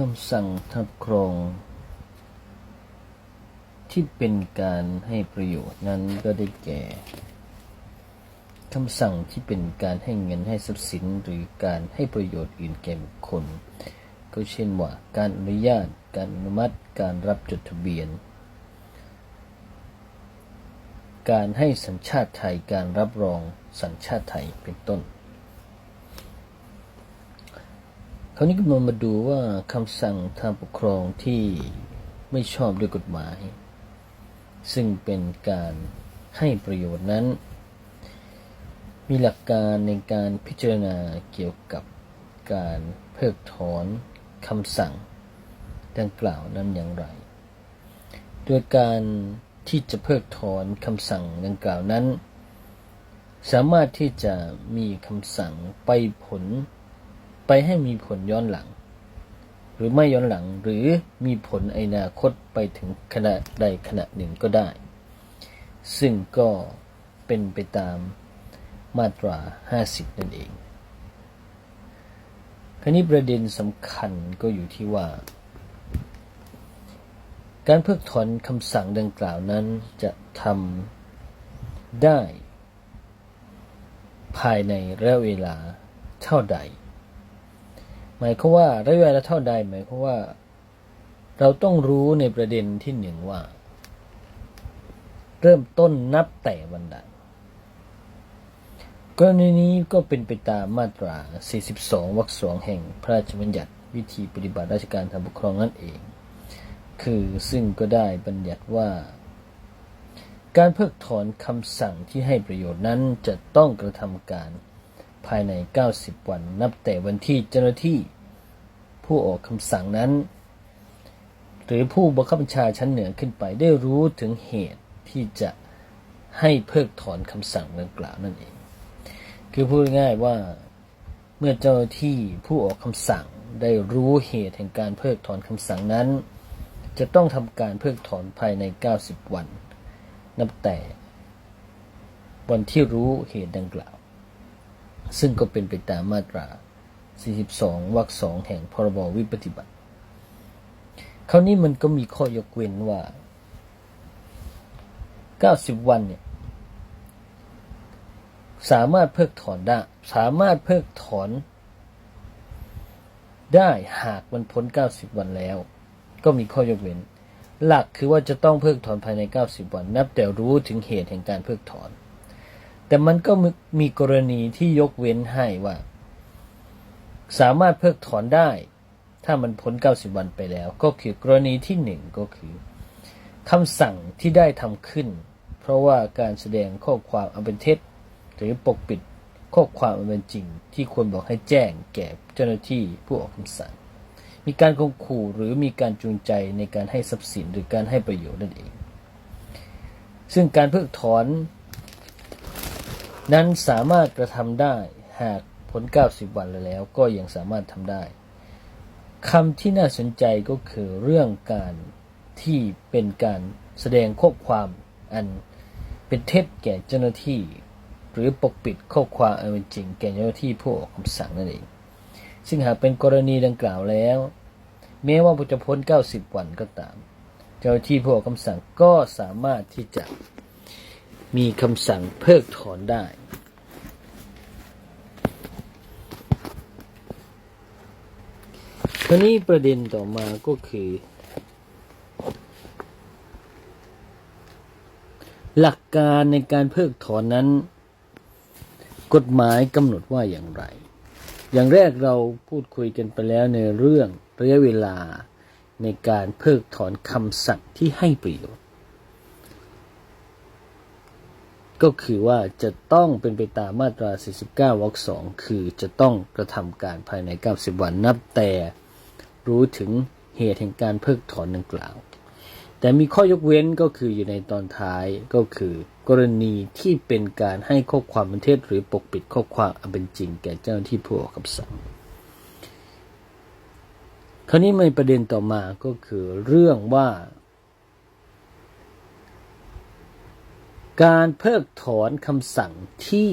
คำสั่งทับครองที่เป็นการให้ประโยชน์นั้นก็ได้แก่คำสั่งที่เป็นการให้เงินให้ทรัพย์สินหรือการให้ประโยชน์อื่นแก่บุคคล ก็เช่นว่า การอนุญาต การอนุมัติ การรับจดทะเบียน การให้สัญชาติไทย การรับรองสัญชาติไทยเป็นต้น คราวนี้ก็มามาดูว่าคำสั่งทางปกครองที่ไม่ชอบด้วยกฎหมาย ซึ่งเป็นการให้ประโยชน์นั้น มีหลักการในการพิจารณาเกี่ยวกับการเพิกถอนคำสั่ง ดังกล่าวนั้นอย่างไร โดยการที่จะเพิกถอนคำสั่งดังกล่าวนั้น สามารถที่จะมีคำสั่งไปผล ไปให้มีผลย้อนหลัง หรือไม่ย้อนหลังหรือมีผลอนาคตไปถึงขณะใดขณะหนึ่งก็ได้ ซึ่งก็เป็นไปตามมาตรา 50 นั่นเองคราวนี้ประเด็นสำคัญก็อยู่ที่ว่า การเพิกถอนคำสั่งดังกล่าวนั้นจะทำได้ ภายในระยะเวลาเท่าใด มายความว่าระยะเวลาเท่าใด หมายความว่า เราต้องรู้ในประเด็นที่หนึ่งว่า เริ่มต้นนับแต่วันใดกรณีนี้ก็เป็นไปตามมาตรา 42 วรรคสองแห่งพระราชบัญญัติวิธีปฏิบัติราชการทางปกครองนั่นเอง คือซึ่งก็ได้บัญญัติว่า การเพิกถอนคำสั่งที่ให้ประโยชน์นั้นจะต้องกระทำการภายใน 90 วัน นับแต่วันที่เจ้าหน้าที่ ผู้ออกคำสั่งนั้น หรือผู้บังคับบัญชาชั้นเหนือขึ้นไปได้รู้ถึงเหตุที่จะให้เพิกถอนคำสั่งดังกล่าวนั่นเอง คือพูดง่ายว่าเมื่อเจ้าหน้าที่ผู้ออกคำสั่งได้รู้เหตุแห่งการเพิกถอนคำสั่งนั้น จะต้องทำการเพิกถอนภายใน 90 วัน นับแต่วันที่รู้เหตุดังกล่าว ซึ่งก็เป็นไปตามมาตรา 42วรรคสองแห่งพรบวิปฏิบัติ คราวนี้มันก็มีข้อยกเว้นว่า 90 วันเนี่ยสามารถเพิกถอนได้ สามารถเพิกถอนได้หากมันพ้น 90 วันแล้ว ก็มีข้อยกเว้น หลักคือว่าจะต้องเพิกถอนภายใน 90 วัน นับแต่รู้ถึงเหตุแห่งการเพิกถอน แต่มันก็มีกรณีที่ยกเว้นให้ว่า สามารถเพิกถอนได้ ถ้ามันพ้น 90 วันไปแล้ว ก็คือกรณีที่หนึ่งก็คือคำสั่งที่ได้ทำขึ้น เพราะว่าการแสดงข้อความอันเป็นเท็จ หรือปกปิดข้อความอันเป็นจริง ที่ควรบอกให้แจ้งแก่เจ้าหน้าที่ผู้ออกคำสั่ง มีการข่มขู่หรือมีการจูงใจในการให้ทรัพย์สินหรือการให้ประโยชน์นั่นเอง ซึ่งการเพิกถอน นั้นสามารถกระทำได้หาก พ้น 90 วันแล้วก็ยังสามารถทำได้คำที่น่าสนใจก็คือเรื่องการที่เป็นการแสดงข้อความอันเป็นเท็จแก่เจ้าหน้าที่ หรือปกปิดข้อความอันเป็นจริงแก่เจ้าหน้าที่ผู้ออกคำสั่งนั่นเอง ซึ่งหากเป็นกรณีดังกล่าวแล้ว แม้ว่าจะพ้น 90 วันก็ตาม เจ้าหน้าที่ผู้ออกคำสั่งก็สามารถที่จะมีคำสั่งเพิกถอนได้ คราวนี้ประเด็นต่อมาก็คือ หลักการในการเพิกถอนนั้น กฎหมายกำหนดว่าอย่างไร อย่างแรกเราพูดคุยกันไปแล้วในเรื่องระยะเวลาในการเพิกถอนคำสั่งที่ให้ประโยชน์ ก็คือว่าจะต้องเป็นไปตามมาตรา 49 วรรคสองคือจะต้องกระทำการภายใน 90 วันนับแต่ รู้ถึงเหตุแห่งการเพิกถอนดังกล่าว แต่มีข้อยกเว้นก็คืออยู่ในตอนท้ายก็คือ กรณีที่เป็นการให้ข้อความบันเทศหรือปกปิดข้อความอันเป็นจริงแก่เจ้าหน้าที่ผู้ออกคำสั่งคราวนี้มีประเด็นต่อมาก็คือเรื่องว่า การเพิกถอนคำสั่งที่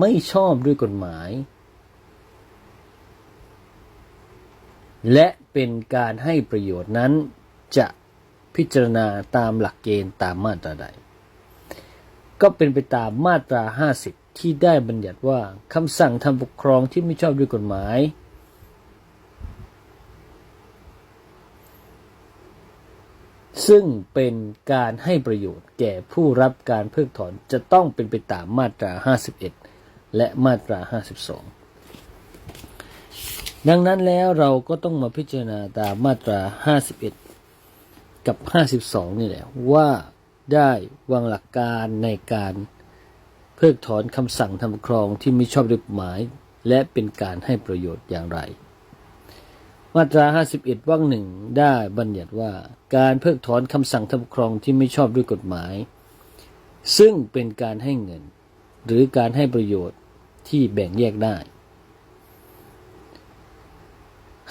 ไม่ชอบด้วยกฎหมาย และเป็นการให้ประโยชน์นั้นจะพิจารณาตามหลักเกณฑ์ตามมาตราใด ก็เป็นไปตามมาตรา 50 ที่ได้บัญญัติว่าคำสั่งทางปกครองที่ไม่ชอบด้วยกฎหมาย ซึ่งเป็นการให้ประโยชน์แก่ผู้รับการเพิกถอนจะต้องเป็นไปตามมาตรา 51 และมาตรา 52 ดังนั้นแล้วเราก็ต้องมาพิจารณาตามมาตรา 51 กับ 52 นี่แหละว่าได้วางหลักการในการเพิกถอนคำสั่งทางปกครองที่ไม่ชอบด้วยกฎหมาย และเป็นการให้ประโยชน์อย่างไร มาตรา 51 วรรคหนึ่งได้บัญญัติว่าการเพิกถอนคำสั่งทางปกครองที่ไม่ชอบด้วยกฎหมาย ซึ่งเป็นการให้เงิน หรือการให้ประโยชน์ที่แบ่งแยกได้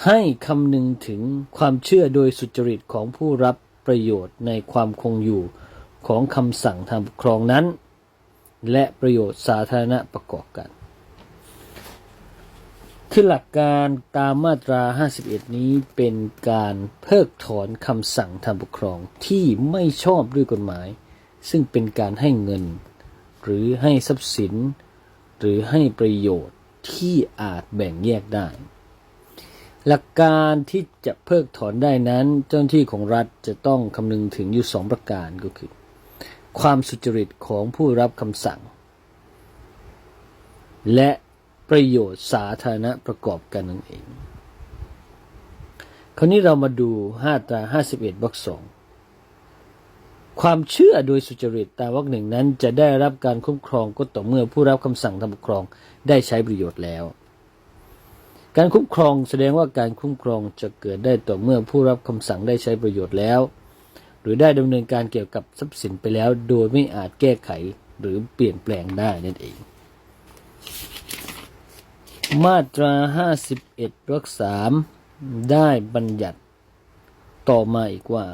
ให้คำนึงถึงความเชื่อโดยสุจริตของผู้รับประโยชน์ในความคงอยู่ของคำสั่งทางปกครองนั้น และประโยชน์สาธารณะประกอบกัน คือหลักการตามมาตรา 51 นี้เป็นการเพิกถอนคำสั่งทางปกครองที่ไม่ชอบด้วยกฎหมาย ซึ่งเป็นการให้เงิน หรือให้ทรัพย์สิน หรือให้ประโยชน์ที่อาจแบ่งแยกได้ หลักการที่จะเพิกถอนได้นั้น เจ้าหน้าที่ของรัฐจะต้องคำนึงถึงอยู่สองประการก็คือ ความสุจริตของผู้รับคำสั่ง และประโยชน์สาธารณะประกอบกันนั่นเอง คราวนี้เรามาดู5ตรา51วรรคสองความเชื่อโดยสุจริตตามวรรคหนึ่งนั้นจะได้รับการคุ้มครองก็ต่อเมื่อผู้รับคำสั่งทางปกครองได้ใช้ประโยชน์แล้ว การคุ้มครองแสดงว่าการคุ้มครองจะเกิดได้ต่อเมื่อผู้รับคำสั่งได้ใช้ประโยชน์แล้ว หรือได้ดำเนินการเกี่ยวกับทรัพย์สินไปแล้ว โดยไม่อาจแก้ไขหรือเปลี่ยนแปลงได้นั่นเอง มาตรา 51วรรคสามได้บัญญัติต่อมาอีกว่า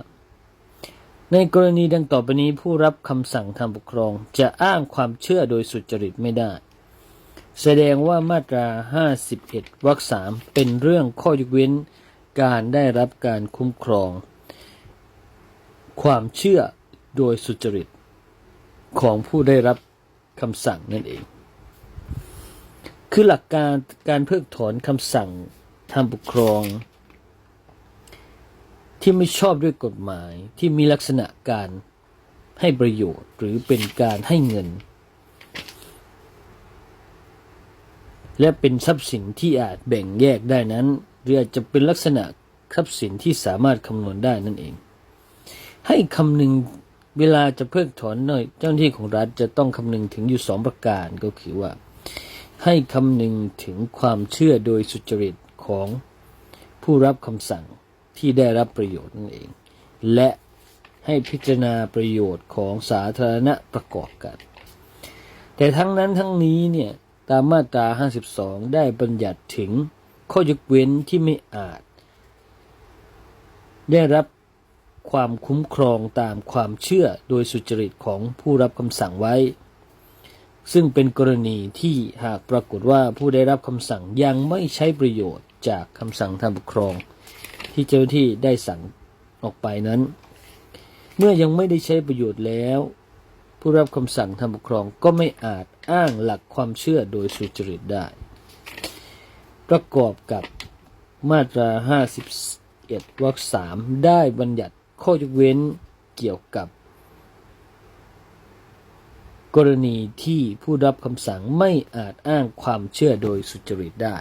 ในกรณีดังต่อไปนี้ผู้รับคำสั่งทางปกครองจะอ้างความเชื่อโดยสุจริตไม่ได้ แสดงว่ามาตรา 51 วรรคสามเป็นเรื่องข้อยกเว้นการได้รับการคุ้มครอง ความเชื่อโดยสุจริตของผู้ได้รับคำสั่งนั่นเอง คือหลักการการเพิกถอนคำสั่งทางปกครอง ที่ไม่ชอบด้วยกฎหมายที่มีลักษณะการให้ประโยชน์หรือเป็นการให้เงิน และเป็นทรัพย์สินที่อาจแบ่งแยกได้นั้นหรืออาจจะเป็นลักษณะทรัพย์สินที่สามารถคำนวณได้นั่นเอง ให้คำนึงเวลาจะเพิกถอนหน่อยเจ้าหน้าที่ของรัฐจะต้องคำนึงถึงอยู่สองประการก็คือว่า ให้คำนึงถึงความเชื่อโดยสุจริตของผู้รับคำสั่งที่ได้รับประโยชน์นั่นเอง และให้พิจารณาประโยชน์ของสาธารณะประกอบกัน แต่ทั้งนั้นทั้งนี้เนี่ย ตามมาตรา 52 ได้บัญญัติถึงข้อยกเว้นที่ไม่อาจ ได้รับความคุ้มครองตามความเชื่อโดยสุจริตของผู้รับคำสั่งไว้ ซึ่งเป็นกรณีที่หากปรากฏว่าผู้ได้รับคำสั่งยังไม่ใช้ประโยชน์จากคำสั่งทางปกครอง ที่เจ้าหน้าที่ได้สั่งออกไปนั้น เมื่อยังไม่ได้ใช้ประโยชน์แล้ว ผู้รับคำสั่งทางปกครองก็ไม่อาจอ้างหลักความเชื่อโดยสุจริตได้ ประกอบกับมาตรา 51วรรคสามได้บัญญัติข้อยกเว้นเกี่ยวกับ กรณีที่ผู้รับคำสั่งไม่อาจอ้างความเชื่อโดยสุจริตได้